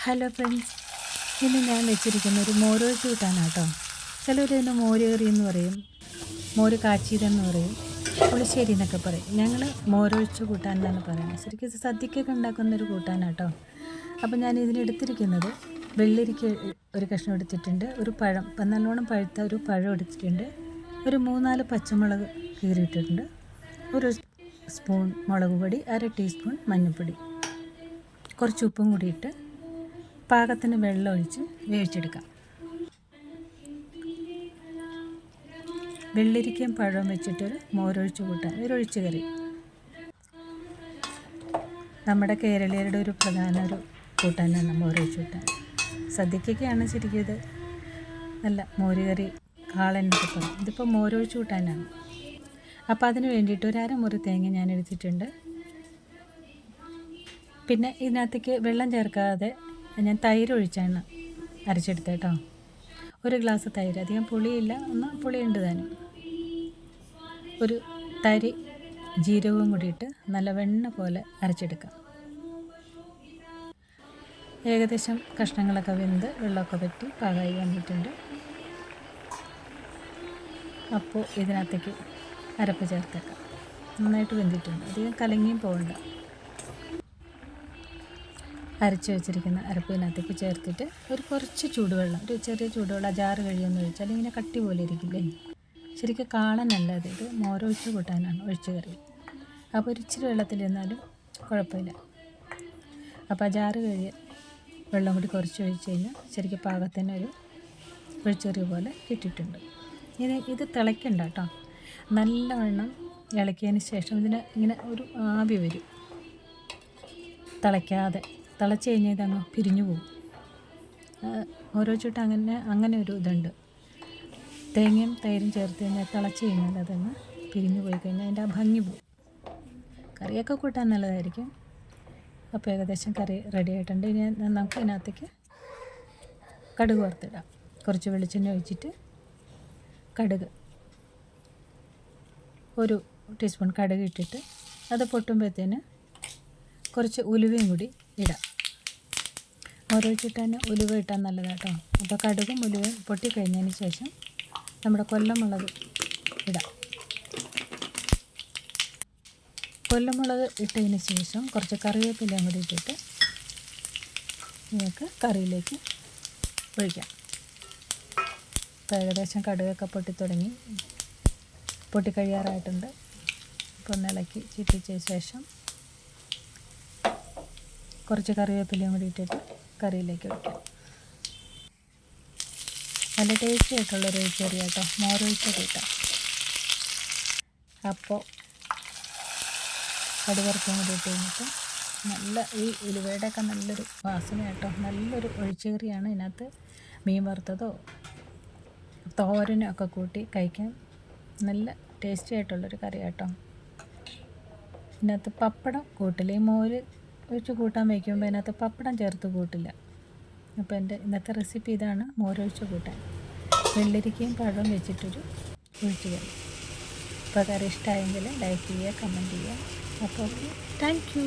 Hello friends ഇന്ന് ഞാൻ വെച്ചിരിക്കുന്ന ഒരു മോര് കൂട്ടാനാണ് കേട്ടോ ചിലർ ഇതിന് എന്ന് പറയും മോര് കാച്ചീരെന്ന് പറയും പുളിശ്ശേരി എന്നൊക്കെ പറയും. ഞങ്ങൾ മോരൊഴിച്ച് കൂട്ടാൻ പറയുന്നത്. ശരിക്കും സദ്യക്കൊക്കെ ഉണ്ടാക്കുന്ന ഒരു കൂട്ടാനാണ് കേട്ടോ അപ്പോൾ ഞാൻ ഇതിനെടുത്തിരിക്കുന്നത് വെള്ളരിക്ക ഒരു കഷ്ണം എടുത്തിട്ടുണ്ട് ഒരു പഴം ഇപ്പം നല്ലോണം പഴുത്ത ഒരു പഴം എടുത്തിട്ടുണ്ട് ഒരു മൂന്നാൽ പച്ചമുളക് കീറിയിട്ടിട്ടുണ്ട് ഒരു സ്പൂൺ മുളക് പൊടി അര ടീസ്പൂൺ മഞ്ഞൾപ്പൊടി കുറച്ച് ഉപ്പും കൂടിയിട്ട് പാകത്തിന് വെള്ളം ഒഴിച്ച് വേവിച്ചെടുക്കാം. വെള്ളരിക്കയും പഴവും വെച്ചിട്ടൊരു മോരൊഴിച്ച് കൂട്ടാൻ ഒരു ഒഴിച്ച് കറി നമ്മുടെ കേരളീയരുടെ ഒരു പ്രധാന ഒരു കൂട്ടാനാണ് മോരൊഴിച്ച് കൂട്ടാൻ. സദ്യക്കൊക്കെയാണ് ശരിക്കും ഇത് നല്ല മോരുകറി കറി കിട്ടും ഇതിപ്പോൾ മോരൊഴിച്ച് കൂട്ടാനാണ്. അപ്പോൾ അതിന് വേണ്ടിയിട്ട് ഒരു അരമുറി തേങ്ങ ഞാൻ എടുത്തിട്ടുണ്ട്. പിന്നെ ഇതിനകത്തേക്ക് വെള്ളം ചേർക്കാതെ ഞാൻ തൈര് ഒഴിച്ചാണ് അരച്ചെടുത്തത് കേട്ടോ. ഒരു ഗ്ലാസ് തൈര്. അധികം പുളിയില്ല. ഒന്ന് പുളിയുണ്ട് താനും. ഒരു തരി ജീരകവും കൂടി ഇട്ട് നല്ല വെണ്ണ പോലെ അരച്ചെടുക്കാം. ഏകദേശം കഷ്ണങ്ങളൊക്കെ വെന്ത് വെള്ളമൊക്കെ പറ്റി പാകമായി വന്നിട്ടുണ്ട്. അപ്പോൾ ഇതിനകത്തേക്ക് അരപ്പ് ചേർത്തേക്കാം. നന്നായിട്ട് വെന്തിട്ടുണ്ട്. അധികം കലങ്ങിയും പോകണ്ട. അരച്ച് വെച്ചിരിക്കുന്ന അരപ്പിനകത്തേക്ക് ചേർത്തിട്ട് ഒരു കുറച്ച് ചൂടുവെള്ളം ഒരു ചെറിയ ചൂടുവെള്ളം ജാറ് കഴിയുമെന്ന് ഒഴിച്ചാൽ ഇങ്ങനെ കട്ടി പോലെ ഇരിക്കില്ലേ? ശരിക്കും കാണാനല്ല അത് ഇത് മോരൊഴിച്ച് കൂട്ടാനാണ് ഒഴിച്ച് കറി. അപ്പോൾ ഒരു ഇച്ചിരി വെള്ളത്തിലിരുന്നാലും കുഴപ്പമില്ല. അപ്പോൾ ആ ജാറ് കഴിയ വെള്ളം കൂടി കുറച്ച് ഒഴിച്ച് കഴിഞ്ഞാൽ ശരിക്കും പാകത്തിന് ഒരു ഒഴിച്ചെറിയ പോലെ കിട്ടിയിട്ടുണ്ട്. ഇനി ഇത് തിളയ്ക്കണ്ട കേട്ടോ. നല്ലവണ്ണം ഇളക്കിയതിന് ശേഷം ഇതിന് ഇങ്ങനെ ഒരു ആവി വരും. തിളയ്ക്കാതെ തിളച്ച് കഴിഞ്ഞാൽ ഇതങ്ങ് പിരിഞ്ഞു പോകും. ഓരോ ചുട്ട് അങ്ങനെ അങ്ങനെ ഒരു ഇതുണ്ട്. തേങ്ങയും തൈരും ചേർത്ത് കഴിഞ്ഞാൽ തിളച്ച് കഴിഞ്ഞാൽ അതങ്ങ് പിരിഞ്ഞു പോയി കഴിഞ്ഞാൽ അതിന്റെ ആ ഭംഗി പോകും. കറിയൊക്കെ കൂട്ടാൻ നല്ലതായിരിക്കും. അപ്പോൾ ഏകദേശം കറി റെഡി ആയിട്ടുണ്ട്. ഇനി നമുക്ക് ഇതിനകത്തേക്ക് കടുക് വറുത്തിടാം. കുറച്ച് വെളിച്ചെണ്ണ ഒഴിച്ചിട്ട് കടുക്. ഒരു ടീസ്പൂൺ കടുക് ഇട്ടിട്ട് അത് പൊട്ടുമ്പോഴത്തേന് കുറച്ച് ഉലുവയും കൂടി ഇടാം. ഓരോച്ചിട്ട് തന്നെ ഉലുവ ഇട്ടാൽ നല്ലതാണ് കേട്ടോ അപ്പോൾ കടുകും ഉലുവയും പൊട്ടിക്കഴിഞ്ഞതിന് ശേഷം നമ്മുടെ കൊല്ലമുളക് ഇടാം. കൊല്ലമുളക് ഇട്ടതിന് ശേഷം കുറച്ച് കറിവേപ്പിലയും കൂടി ഇട്ടിട്ട് നിങ്ങൾക്ക് കറിയിലേക്ക് ഒഴിക്കാം. ഇപ്പോൾ ഏകദേശം കടുകൊക്കെ പൊട്ടിത്തുടങ്ങി പൊട്ടിക്കഴിയാറായിട്ടുണ്ട് അപ്പോൾ ഒന്ന് ഇളക്കി ശേഷം കുറച്ച് കറിവേപ്പിലയും കൂടി ഇട്ടിട്ട് കറിയിലേക്ക് ഒഴിക്കാം നല്ല ടേസ്റ്റി ആയിട്ടുള്ളൊരു ഒഴിച്ചറി കേട്ടോ മോരൊഴിച്ചറി കേട്ടോ അപ്പോൾ കടുവറക്കും കൂടി ഇട്ട് കഴിഞ്ഞിട്ട് നല്ല ഈ ഉലുവയുടെയൊക്കെ നല്ലൊരു വാസന കേട്ടോ നല്ലൊരു ഒഴിച്ചുകറിയാണ് ഇതിനകത്ത് മീൻ വറുത്തതോ തോരനോ ഒക്കെ കൂട്ടി കഴിക്കാൻ നല്ല ടേസ്റ്റി ആയിട്ടുള്ളൊരു കറി കേട്ടോ ഇതിനകത്ത് പപ്പടം കൂട്ടിൽ ഈ മോര് ഒഴിച്ച് കൂട്ടാൻ വയ്ക്കുമ്പോൾ അതിനകത്ത് പപ്പടം ചേർത്ത് കൂട്ടില്ല. അപ്പോൾ എന്റെ ഇന്നത്തെ റെസിപ്പി ഇതാണ്. മോരൊഴിച്ച് കൂട്ടാൻ. വെള്ളരിക്കയും പഴവും വെച്ചിട്ടൊരു ഒഴിച്ച് കറി അപ്പോൾ കറി ഇഷ്ടമായെങ്കിൽ ലൈക്ക് ചെയ്യുക കമന്റ് ചെയ്യുക. അപ്പോൾ താങ്ക് യു.